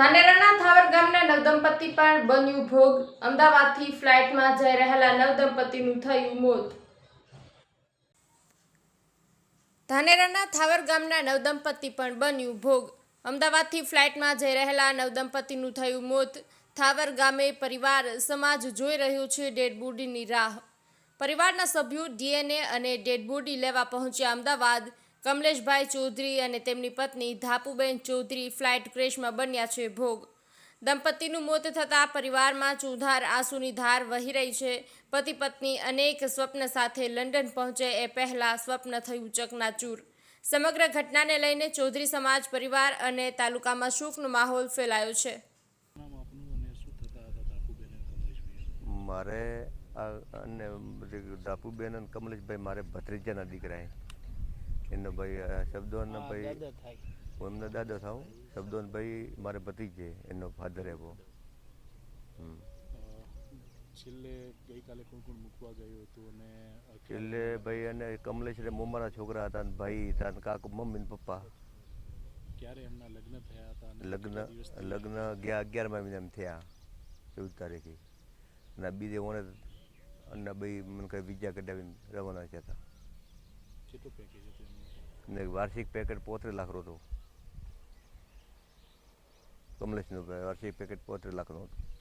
ધાનેરાના થાવર ગામના નવદંપતિ પર બન્યું ભોગ. અમદાવાદથી ફ્લાઇટમાં જઈ રહેલા નવદંપતિનું થયું મોત. ધાનેરાના થાવર ગામના નવદંપતિ પણ બન્યું ભોગ. અમદાવાદથી ફ્લાઇટમાં જઈ રહેલા નવદંપતિનું થયું મોત. થાવર ગામે પરિવાર, સમાજ જોઈ રહ્યો છે ડેડ બોડીની રાહ. પરિવારના સભ્યો ડીએનએ અને ડેડ બોડી લેવા પહોંચ્યા અમદાવાદ. કમલેશભાઈ ચૌધરી અને તેમની પત્ની ધાપુબેન ચૌધરી ફ્લાઇટ ક્રેશમાં બન્યા છે ભોગ. દંપતીનું મોત થતાં પરિવારમાં ચૂધાર આંસુની ધાર વહી રહી છે. પતિ પત્ની અનેક સ્વપ્ન સાથે લંડન પહોંચે એ પહેલાં સ્વપ્ન થયું ચકનાચૂર. સમગ્ર ઘટનાને લઈને ચૌધરી સમાજ, પરિવાર અને તાલુકામાં શોકનો માહોલ ફેલાયો છે. મારે અને ડાપુબેન અને કમલેશભાઈ, મારે ભત્રીજાના દીકરા એનો ભાઈ શબ્દોનો ભાઈ હું એમનો દાદો થાઉં શબ્દોન ભાઈ મારે ભત્રીજ છે એમનો ફાધર એવો. છેલ્લે ગઈકાલે કોણ કોણ મૂકવા ગયું હતું અને છેલ્લે ભાઈ અને કમલેશ રે મોમાના છોકરા હતા અને ભાઈ હતા અને કાકુ મમ્મી ને પપ્પા. ક્યારે એમના લગ્ન થયા હતા લગ્ન લગ્ન ગયા અગિયારમા મહિના એમ થયા ચૌદ તારીખે. અને બીજે ઓને અને ભાઈ મને કઈ વિજા કઢાવીને રવાના થયા હતા. કેટલું પેકેજ હતું એમનું? વાર્ષિક પેકેટ પોત્રીસ લાખ હતું. કમલેશનું વાર્ષિક પેકેટ પોત્રીસ લાખનું હતું.